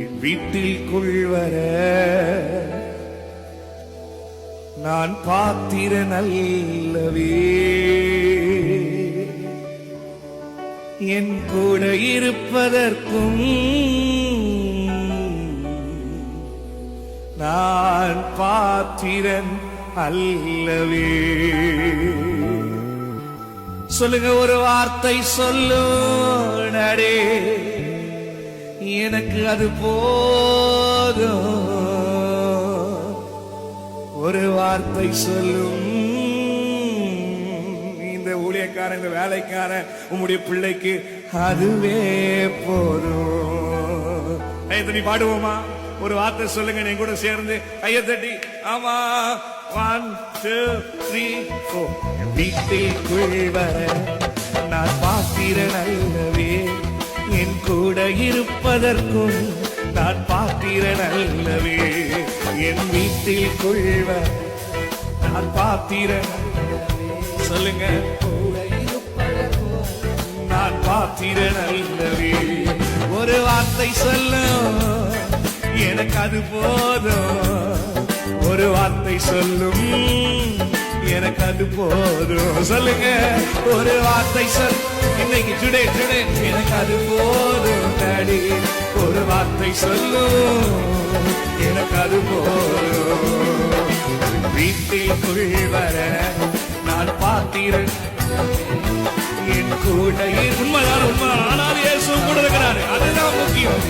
என் வீட்டில் கொள்வர. நான் பாத்திர நல்லவே. என் கூட இருப்பதற்கும் நான் பாத்திரன் அல்லவே. சொல்லுங்க ஒரு வார்த்தை சொல்லு நடே. எனக்கு அது போதும். ஒரு வார்த்தை சொல்லும். இந்த ஊழியக்காரன் இந்த வேலைக்காரன் உம்முடைய பிள்ளைக்கு அதுவே போதும். கையத்தடி பாடுவோமா? ஒரு வார்த்தை சொல்லுங்க நீங்க கூட சேர்ந்து. கையத்தட்டி ஆமா. ஒன் டூ த்ரீ ஃபோர் வீட்டிற்குள் வர நான் பாத்திரன் அல்லவே. என் கூட இருப்பதற்கும் நான் பாத்திரன் நல்லவே. என் வீட்டில் கொள்வ நான் பார்த்திர சொல்லுங்க. நான் பார்த்திர நல்லவே. ஒரு வார்த்தை சொல்லும். எனக்கு அது போதும். ஒரு வார்த்தை சொல்லும். எனக்கு அது போதும். சொல்லுங்க ஒரு வார்த்தை சொல். இன்னைக்கு டுடே டுடே எனக்கு அது போதும் டாடி ஒரு வார்த்தை சொல்லும். எனக்கு அது போதும். வீட்டிற்குள் வர நான் பார்த்தீர்கள் என் கூட உண்மைதான் உண்மை ஆனால் இயேசு கூட இருக்கிறாரு. அதுதான் முக்கியம்.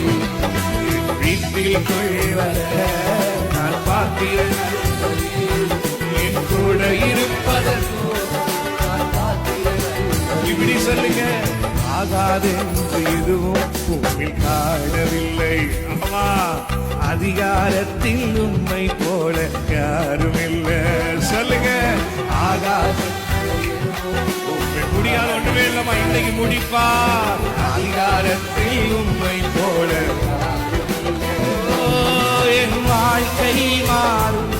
என் வீட்டிற்குள் வர நான் பார்த்தீர்கள் இப்படி சொல்லுங்க. ஆகாது எதுவும் பூமில் காணவில்லை. அம்மா அதிகாரத்தில் உண்மை போல யாரும் இல்லை சொல்லுங்க. ஆகாது. முடியாத ஒன்றுமே இல்லம்மா இன்னைக்கு முடிப்பா. அதிகாரத்தில் உண்மை போல என் வாழ்க்கை மாறும்.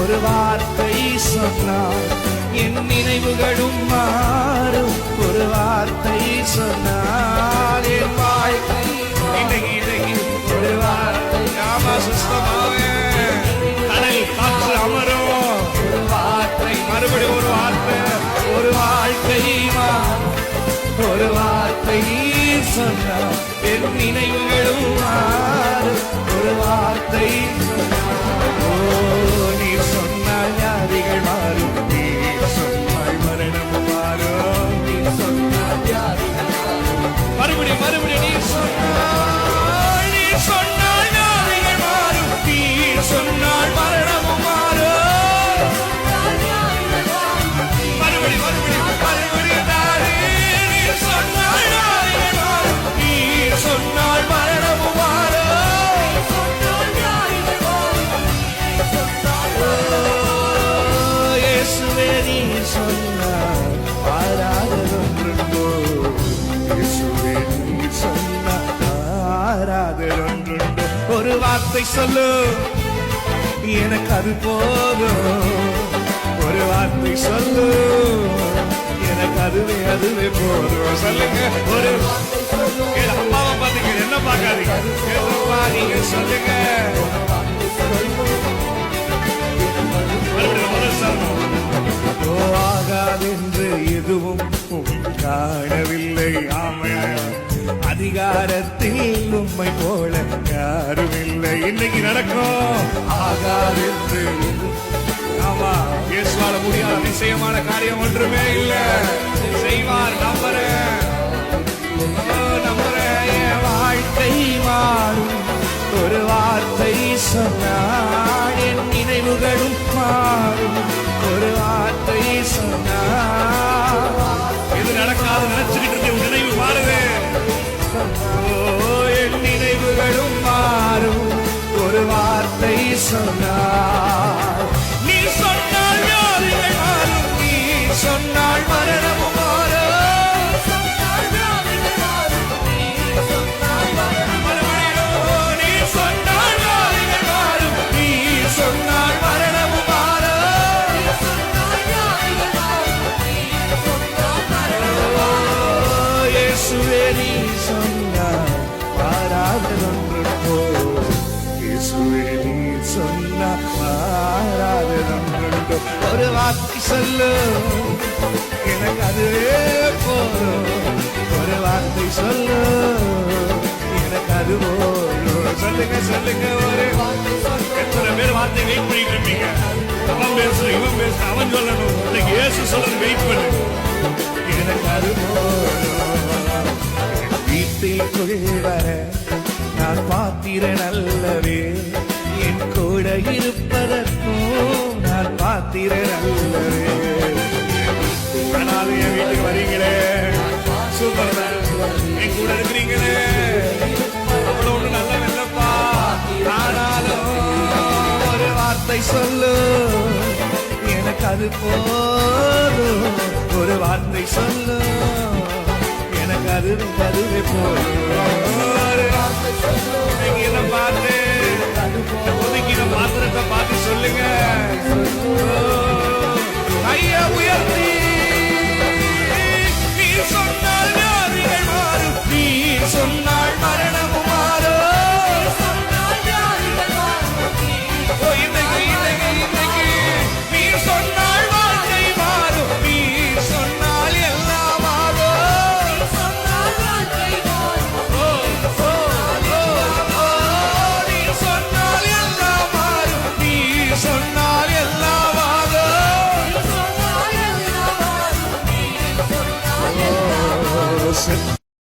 ஒரு வார்த்தை சொன்னார் என் நினைவுகளும் மாறும். ஒரு வார்த்தை சொன்னால் என் வாழ்க்கை ஒரு வார்த்தை ஆமா சுத்தமாவே கடல் காற்று அமரும். ஒரு வார்த்தை மறுபடியும் ஒரு வார்த்தை ஒரு வாழ்க்கை ஒரு வார்த்தை சொன்னால் என் நினைவுகளும் மாறும். வார்த்தை சொல்லு. எனக்கு அது போதும். ஒரு வார்த்தை சொல்லு. எனக்கு அதுவே அதுவே போதும். சொல்லுங்க. ஒரு அம்மாவை பார்த்தீங்க என்ன பார்க்காதீங்க. நீங்க சொல்லுங்க. ஆகாதென்று எதுவும் காணவில்லை. ஆமை அதிகாரத்தில் உண்மை போல யாருமே இல்லை இன்னைக்கு நடக்கும்? ஆகாதென்று ஆமா இயேசுவால முடியாத நிச்சயமான காரியம் ஒன்றுமே இல்ல. செய்வார் நம்புறேன் ஓ, நம்புறேன் என் வாழ்க்கை மாறும். ஒரு வார்த்தை சொன்னார் என் நினைவுகளும் மாறும். ஒரு வார்த்தை சொன்னார் இது நடக்காது நினைச்சு வார்த்தை சொன்னாள் நீ சொன்னால் வியாதிகள் மாறும் நீ சொன்னால் மரணமும் மறுபடியும் நீ சொன்னால் வியாதிகள் மாறும் நீ சொன்னால் மரணமும் மாறும் ஓ, இயேசுவே நீ சொன்னார் பாராதலொன்று போ மாறாததுண்டு ஒரு வார்த்தை சொல்லு. எனக்கு அதுவே போதும். ஒரு வார்த்தை சொல்லு. எனக்கு அது போதும். சொல்லுங்க சொல்லுங்க ஒரு எத்தனை பேர் வார்த்தை வெயிட் பண்ணிட்டு இருப்பீங்க? அவன் பேசு இவன் பேசு அவன் சொல்லணும். இன்னைக்கு இயேசு சொல்லணும் வெயிட் பண்ணு. எனக்கு அது போதும். வீட்டிற்குள் வர நான் பாத்திரன் அல்லவே என் விட இருப்பதற்கும் நான் பாத்திரன் அல்லவே. என் வீட்டுக்கு வரீங்களே சூப்பர் என் கூட இருக்கிறீங்களே? அவ்வளவு ஒண்ணு நல்லா இல்லப்பா ஆனாலும் ஒரு வார்த்தை சொல்லு. எனக்கு அது போதும். ஒரு வார்த்தை சொல்லு. எனக்கு அது அதுவே போதும். பார்த்து சொல்லுங்க.